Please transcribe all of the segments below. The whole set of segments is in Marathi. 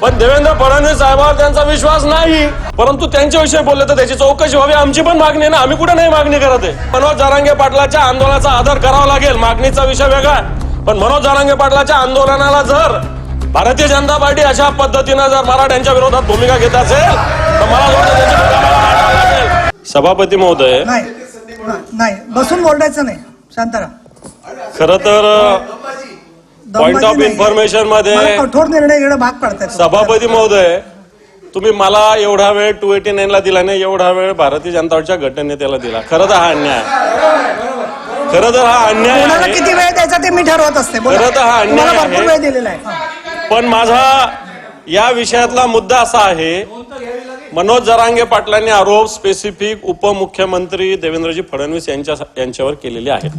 पण देवेंद्र फडणवीस साहेबांवर त्यांचा विश्वास नाही. परंतु त्यांच्याविषयी बोलले तर त्याची चौकशी व्हावी आमची पण मागणी आहे ना. आम्ही कुठे नाही मागणी करत आहे? मनोज जारांगे पाटलाच्या आंदोलनाचा आदर करावा लागेल. मागणीचा विषय वेगळा. पण मनोज जारांगे पाटलाच्या आंदोलनाला जर भारतीय जनता पार्टी अशा पद्धतीनं जर मराठ्यांच्या विरोधात भूमिका घेत असेल तर मला. सभापती महोदय. नाही. बसून बोलायचं नाही. शांत राहा खर तर पॉइंट ऑफ. इन्फॉर्मेशनमध्ये कठोर निर्णय घेणं भाग पडतात सभापती महोदय तुम्ही मला एवढा वेळ टू एटी नाईन ला दिला नाही एवढा वेळ भारतीय जनता पार्टीच्या गटनेत्याला दिला खरं तर हा अन्याय. खरं तर हा अन्याय आहे किती वेळ द्यायचा ते मी ठरवत असते बोला. खरं तर हा अन्याय तुम्हाला भरपूर आहे. वेळ दिलेला आहे हा. पण माझा या विषयातला मुद्दा असा आहे मनोज जरांगे पाटलांनी आरोप स्पेसिफिक उपमुख्यमंत्री देवेंद्रजी फडणवीस यांच्या यांच्यावर केलेले आहेत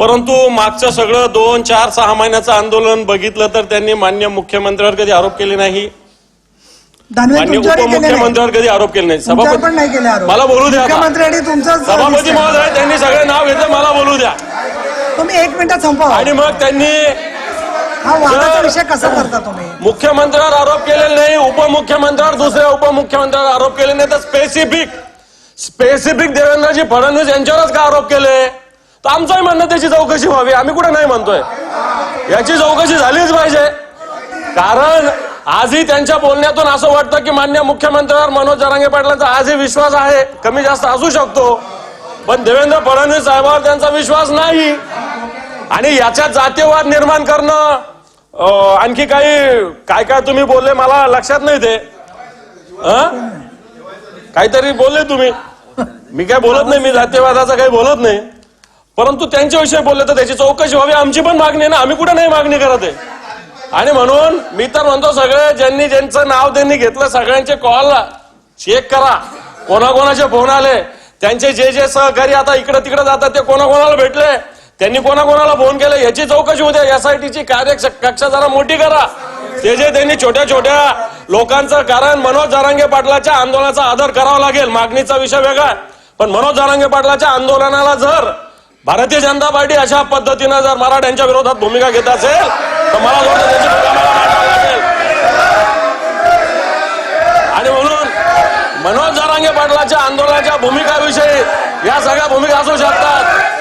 परंतु मागचं सगळं दोन चार सहा महिन्याचं आंदोलन बघितलं तर त्यांनी मान्य मुख्यमंत्र्यावर कधी आरोप केले नाही. मान्य. उपमुख्यमंत्र्यावर कधी आरोप केले नाही. तुमच्यावर पण नाही केले आरोप. मला बोलू द्या सभापती महोदय त्यांनी सगळे नाव घेतलं मला बोलू द्या. तुम्ही एक मिनिटात संपवा आणि मग त्यांनी वादाचा सर- विषय कसा करता तुम्ही? मुख्यमंत्र्यावर आरोप केलेले नाही उपमुख्यमंत्र्यावर दुसऱ्या उपमुख्यमंत्र्यावर आरोप केले नाही तर स्पेसिफिक स्पेसिफिक देवेंद्रजी फडणवीस यांच्यावरच का आरोप केले? तर आमचंही म्हणणं त्याची चौकशी व्हावी. आम्ही कुठं नाही म्हणतोय. याची चौकशी झालीच पाहिजे. कारण आजही त्यांच्या बोलण्यातून असं वाटतं की मान्य मुख्यमंत्र्यावर मनोज जरांगे पाटलांचा आजही विश्वास आहे. कमी जास्त असू शकतो. पण देवेंद्र फडणवीस साहेबांवर त्यांचा विश्वास नाही. आणि याच्यात जातीयवाद निर्माण करणं आणखी काही काय काय तुम्ही बोलले मला लक्षात नाही ते. काहीतरी बोलले तुम्ही. मी काय बोलत नाही मी जातीयवादाचं काही बोलत नाही. परंतु त्यांच्याविषयी बोलले तर त्याची चौकशी व्हावी. आमची पण मागणी ना. आम्ही कुठे नाही मागणी करत आहे? आणि म्हणून मी तर म्हणतो सगळे ज्यांनी ज्यांचं नाव त्यांनी घेतलं सगळ्यांचे कॉल चेक करा. कोणाकोणाचे फोन आले? त्यांचे जे जे सहकारी आता इकडे तिकडे जातात ते कोणाकोणाला भेटले? त्यांनी कोणाकोणाला फोन केले? याची चौकशी होते एसआयटीची कार्य कक्षा जरा मोठी करा. ते जे त्यांनी छोट्या छोट्या लोकांचं कारण मनोज जारांगे पाटलाच्या आंदोलनाचा आदर करावा लागेल. मागणीचा विषय वेगळा पण मनोज जारांगे पाटलाच्या आंदोलनाला जर भारतीय जनता पार्टी अशा पद्धतीनं जर मराठ्यांच्या विरोधात भूमिका घेत असेल तर मला त्याची लागेल आणि म्हणून मनोज जारांगे पाटलाच्या आंदोलनाच्या भूमिकाविषयी या सगळ्या भूमिका असू शकतात.